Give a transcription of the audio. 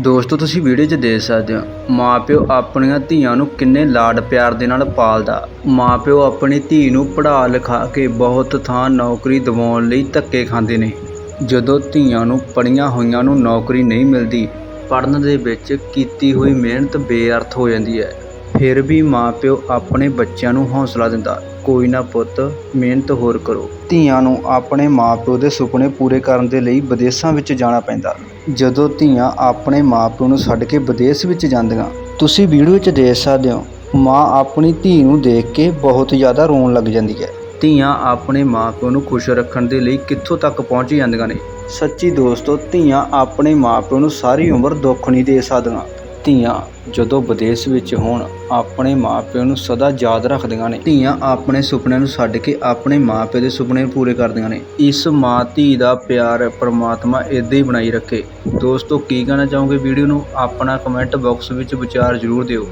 ਦੋਸਤੋ, ਤੁਸੀਂ ਵੀਡੀਓ 'ਚ ਦੇਖ ਸਕਦੇ ਹੋ, ਮਾਪਿਓ ਆਪਣੀਆਂ ਧੀਆਂ ਨੂੰ ਕਿੰਨੇ ਲਾਡ ਪਿਆਰ ਦੇ ਨਾਲ ਪਾਲਦਾ। ਮਾਪਿਓ ਆਪਣੀ ਧੀ ਨੂੰ ਪੜ੍ਹਾ ਲਿਖਾ ਕੇ ਬਹੁਤ ਥਾਂ ਨੌਕਰੀ ਦਿਵਾਉਣ ਲਈ ਧੱਕੇ ਖਾਂਦੇ ਨੇ। ਜਦੋਂ ਧੀਆਂ ਨੂੰ ਪੜ੍ਹੀਆਂ ਹੋਈਆਂ ਨੂੰ ਨੌਕਰੀ ਨਹੀਂ ਮਿਲਦੀ, ਪੜ੍ਹਨ ਦੇ ਵਿੱਚ ਕੀਤੀ ਹੋਈ ਮਿਹਨਤ ਬੇਅਰਥ ਹੋ ਜਾਂਦੀ ਹੈ। ਫਿਰ ਵੀ ਮਾਂ ਪਿਓ ਆਪਣੇ ਬੱਚਿਆਂ ਨੂੰ ਹੌਸਲਾ ਦਿੰਦਾ। ਕੋਈ ਨਾ ਪੁੱਤ, ਮਿਹਨਤ ਹੋਰ ਕਰੋ। ਧੀਆਂ ਨੂੰ ਆਪਣੇ ਮਾਂ ਪਿਓ ਦੇ ਸੁਪਨੇ ਪੂਰੇ ਕਰਨ ਦੇ ਲਈ ਵਿਦੇਸ਼ਾਂ ਵਿੱਚ ਜਾਣਾ ਪੈਂਦਾ। ਜਦੋਂ ਧੀਆਂ ਆਪਣੇ ਮਾਂ ਪਿਓ ਨੂੰ ਛੱਡ ਕੇ ਵਿਦੇਸ਼ ਵਿੱਚ ਜਾਂਦੀਆਂ, ਤੁਸੀਂ ਵੀਡੀਓ 'ਚ ਦੇਖ ਸਕਦੇ ਹੋ, ਮਾਂ ਆਪਣੀ ਧੀ ਨੂੰ ਦੇਖ ਕੇ ਬਹੁਤ ਜ਼ਿਆਦਾ ਰੋਣ ਲੱਗ ਜਾਂਦੀ ਹੈ। ਧੀਆਂ ਆਪਣੇ ਮਾਂ ਪਿਓ ਨੂੰ ਖੁਸ਼ ਰੱਖਣ ਦੇ ਲਈ ਕਿੱਥੋਂ ਤੱਕ ਪਹੁੰਚ ਜਾਂਦੀਆਂ ਨੇ? ਸੱਚੀ ਦੋਸਤੋ, ਧੀਆਂ ਆਪਣੇ ਮਾਂ ਪਿਓ ਨੂੰ ਸਾਰੀ ਉਮਰ ਦੁੱਖ ਨਹੀਂ ਦੇ ਸਕਦੀਆਂ। ਧੀਆਂ ਜਦੋਂ ਵਿਦੇਸ਼ ਵਿੱਚ ਹੋਣ, ਆਪਣੇ ਮਾਪਿਆਂ ਨੂੰ ਸਦਾ ਯਾਦ ਰੱਖਦੀਆਂ ਨੇ। ਧੀਆਂ ਆਪਣੇ ਸੁਪਨਿਆਂ ਨੂੰ ਛੱਡ ਕੇ ਆਪਣੇ ਮਾਪਿਆਂ ਦੇ ਸੁਪਨੇ ਪੂਰੇ ਕਰਦੀਆਂ ਨੇ। ਇਸ ਮਾਂ ਧੀ ਦਾ ਪਿਆਰ ਪਰਮਾਤਮਾ ਇਦਾਂ ਹੀ ਬਣਾਈ ਰੱਖੇ। ਦੋਸਤੋ, ਕੀ ਕਹਿਣਾ ਚਾਹੋਗੇ ਵੀਡੀਓ ਨੂੰ? ਆਪਣਾ ਕਮੈਂਟ ਬਾਕਸ ਵਿੱਚ ਵਿਚਾਰ ਜ਼ਰੂਰ ਦਿਓ।